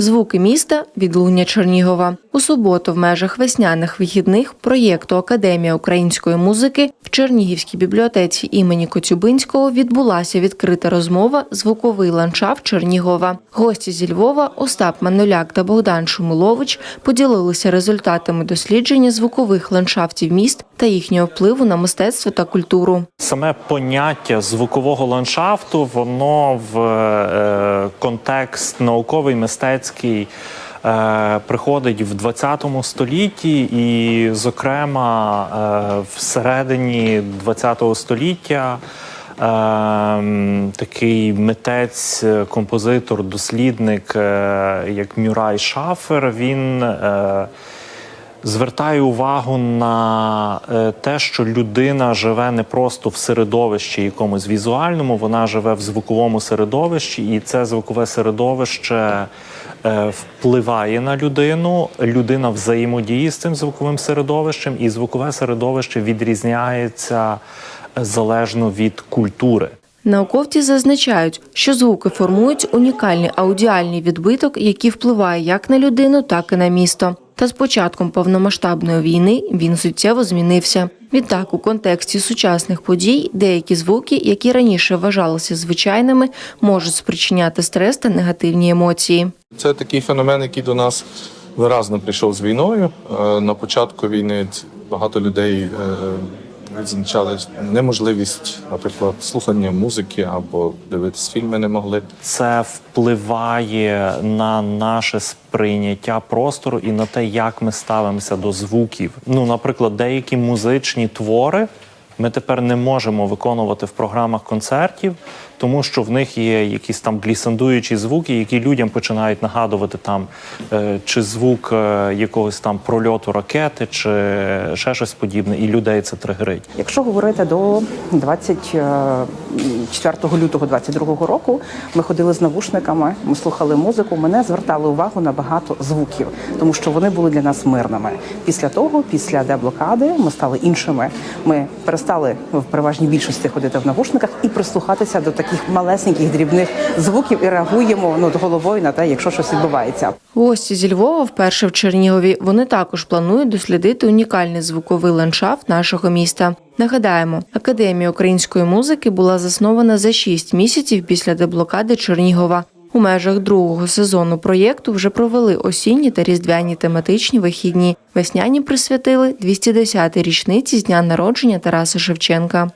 Звуки міста відлуння Чернігова. У суботу в межах весняних вихідних проєкту Академія української музики в Чернігівській бібліотеці імені Коцюбинського відбулася відкрита розмова Звуковий ландшафт Чернігова. Гості зі Львова Остап Мануляк та Богдан Шумилович поділилися результатами дослідження звукових ландшафтів міст та їхнього впливу на мистецтво та культуру. Саме поняття звукового ландшафту, воно в е, контекст науковий, мистецький е, приходить в 20 столітті, і, зокрема, е, всередині 20 століття. е, Такий митець, композитор, дослідник, е, як Мюрай Шафер, він е, звертаю увагу на те, що людина живе не просто в середовищі якомусь візуальному, вона живе в звуковому середовищі, і це звукове середовище впливає на людину. Людина взаємодіє з цим звуковим середовищем, і звукове середовище відрізняється е, залежно від культури. Науковці зазначають, що звуки формують унікальний аудіальний відбиток, який впливає як на людину, так і на місто. Та з початком повномасштабної війни він суттєво змінився. Відтак, у контексті сучасних подій, деякі звуки, які раніше вважалися звичайними, можуть спричиняти стрес та негативні емоції. Це такий феномен, який до нас виразно прийшов з війною. Е, На початку війни багато людей е, відзначали неможливість, наприклад, слухання музики або дивитись фільми не могли. Це впливає на наше сприйняття простору і на те, як ми ставимося до звуків. Ну, наприклад, деякі музичні твори ми тепер не можемо виконувати в програмах концертів, тому що в них є якісь там глісандуючі звуки, які людям починають нагадувати там е, чи звук е, якогось там прольоту ракети, чи ще щось подібне, і людей це тригерить. Якщо говорити до 24 лютого 22 року, ми ходили з навушниками, ми слухали музику. Мене звертали увагу на багато звуків, тому що вони були для нас мирними. Після того, після деблокади, ми стали іншими. Ми перестали в переважній більшості ходити в навушниках і прислухатися до таких малесеньких дрібних звуків і реагуємо ну головою на те, якщо щось відбувається. Гості зі Львова вперше в Чернігові. Вони також планують дослідити унікальний звуковий ландшафт нашого міста. Нагадаємо, Академія української музики була заснована за шість місяців після деблокади Чернігова. У межах другого сезону проєкту вже провели осінні та різдвяні тематичні вихідні. Весняні присвятили 210-й річниці з дня народження Тараса Шевченка.